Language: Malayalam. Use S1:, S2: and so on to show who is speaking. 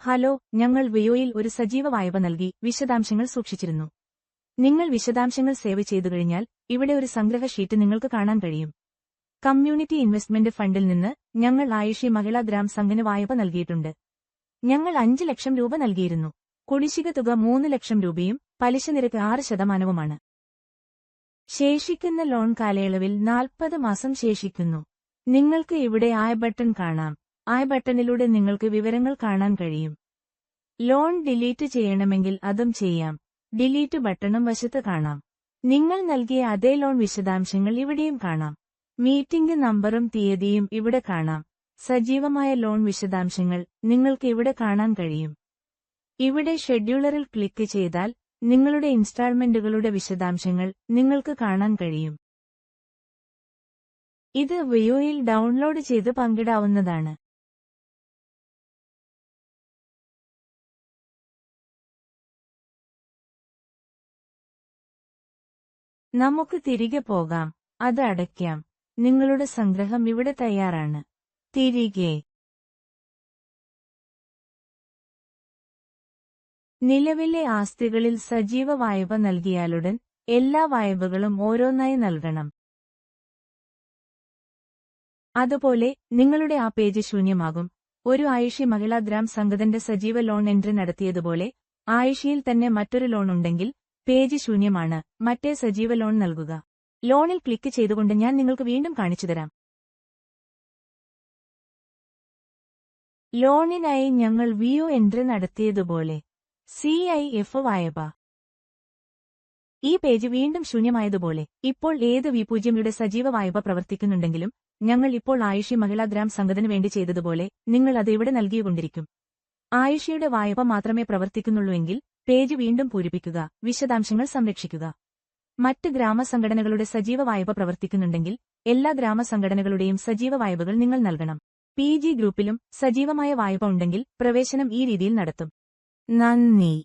S1: ഹലോ ഞങ്ങൾ വിയോയിൽ ഒരു സജീവ വായ്പ നൽകി വിശദാംശങ്ങൾ സൂക്ഷിച്ചിരുന്നു. നിങ്ങൾ വിശദാംശങ്ങൾ സേവ് ചെയ്തു കഴിഞ്ഞാൽ ഇവിടെ ഒരു സംഗ്രഹ ഷീറ്റ് നിങ്ങൾക്ക് കാണാൻ കഴിയും. കമ്മ്യൂണിറ്റി ഇൻവെസ്റ്റ്മെന്റ് ഫണ്ടിൽ നിന്ന് ഞങ്ങൾ ആയുഷി മഹിളാ ഗ്രാം സംഘന് വായ്പ നൽകിയിട്ടുണ്ട്. ഞങ്ങൾ അഞ്ച് ലക്ഷം രൂപ നൽകിയിരുന്നു. കുടിശ്ശിക തുക മൂന്ന് ലക്ഷം രൂപയും പലിശ നിരക്ക് ആറ് ശതമാനവുമാണ്. ശേഷിക്കുന്ന ലോൺ കാലയളവിൽ നാൽപ്പത് മാസം ശേഷിക്കുന്നു. നിങ്ങൾക്ക് ഇവിടെ ആയ ബട്ടൺ കാണാം. ആയ ബട്ടണിലൂടെ നിങ്ങൾക്ക് വിവരങ്ങൾ കാണാൻ കഴിയും. ലോൺ ഡിലീറ്റ് ചെയ്യണമെങ്കിൽ അതും ചെയ്യാം. ഡിലീറ്റ് ബട്ടണും വശത്ത് കാണാം. നിങ്ങൾ നൽകിയ അതേ ലോൺ വിശദാംശങ്ങൾ ഇവിടെയും കാണാം. മീറ്റിംഗ് നമ്പറും തീയതിയും ഇവിടെ കാണാം. സജീവമായ ലോൺ വിശദാംശങ്ങൾ നിങ്ങൾക്ക് ഇവിടെ കാണാൻ കഴിയും. ഇവിടെ ഷെഡ്യൂളറിൽ ക്ലിക്ക് ചെയ്താൽ നിങ്ങളുടെ ഇൻസ്റ്റാൾമെന്റുകളുടെ വിശദാംശങ്ങൾ നിങ്ങൾക്ക് കാണാൻ കഴിയും. ഇത് വിയോയിൽ ഡൗൺലോഡ് ചെയ്ത് പങ്കിടാവുന്നതാണ്. നമുക്ക് തിരികെ പോകാം. അത് അടയ്ക്കാം. നിങ്ങളുടെ സംഗ്രഹം ഇവിടെ തയ്യാറാണ്. തിരികെ. നിലവിലെ ആസ്തികളിൽ സജീവ വായ്പ നൽകിയാലുടൻ എല്ലാ വായ്പകളും ഓരോന്നായി നൽകണം. അതുപോലെ നിങ്ങളുടെ ആ പേജ് ശൂന്യമാകും. ഒരു ആയുഷി മഹിളാ ഗ്രാം സംഘത്തിന്റെ സജീവ ലോൺ എൻട്രി നടത്തിയതുപോലെ ആയുഷിയിൽ തന്നെ മറ്റൊരു ലോൺ ഉണ്ടെങ്കിൽ പേജ് ശൂന്യമാണ്. മറ്റേ സജീവ ലോൺ നൽകുക. ലോണിൽ ക്ലിക്ക് ചെയ്തുകൊണ്ട് ഞാൻ നിങ്ങൾക്ക് വീണ്ടും കാണിച്ചുതരാം ലോണിനായി ഞങ്ങൾ വിയു എൻട്രി നടത്തിയതുപോലെ സി ഐ എഫ് വായബ. ഈ പേജ് വീണ്ടും ശൂന്യമായതുപോലെ ഇപ്പോൾ ഏത് വി പൂജ്യമിയുടെ സജീവ വായ്പ പ്രവർത്തിക്കുന്നുണ്ടെങ്കിലും ഞങ്ങൾ ഇപ്പോൾ ആയുഷി മഹിളാ ഗ്രാം സംഘത്തിന് വേണ്ടി ചെയ്തതുപോലെ നിങ്ങൾ അത് ഇവിടെ നൽകിയുകൊണ്ടിരിക്കും ആയുഷിയുടെ വായ്പ മാത്രമേ പ്രവർത്തിക്കുന്നുള്ളൂവെങ്കിൽ പേജ് വീണ്ടും പൂരിപ്പിക്കുക വിശദാംശങ്ങൾ സംരക്ഷിക്കുക. മറ്റ് ഗ്രാമസംഘടനകളുടെ സജീവ വായ്പ പ്രവർത്തിക്കുന്നുണ്ടെങ്കിൽ എല്ലാ ഗ്രാമസംഘടനകളുടെയും സജീവ വായ്പകൾ നിങ്ങൾ നൽകണം. പി ഗ്രൂപ്പിലും സജീവമായ വായ്പ ഉണ്ടെങ്കിൽ പ്രവേശനം ഈ രീതിയിൽ നടത്തും. നന്ദി.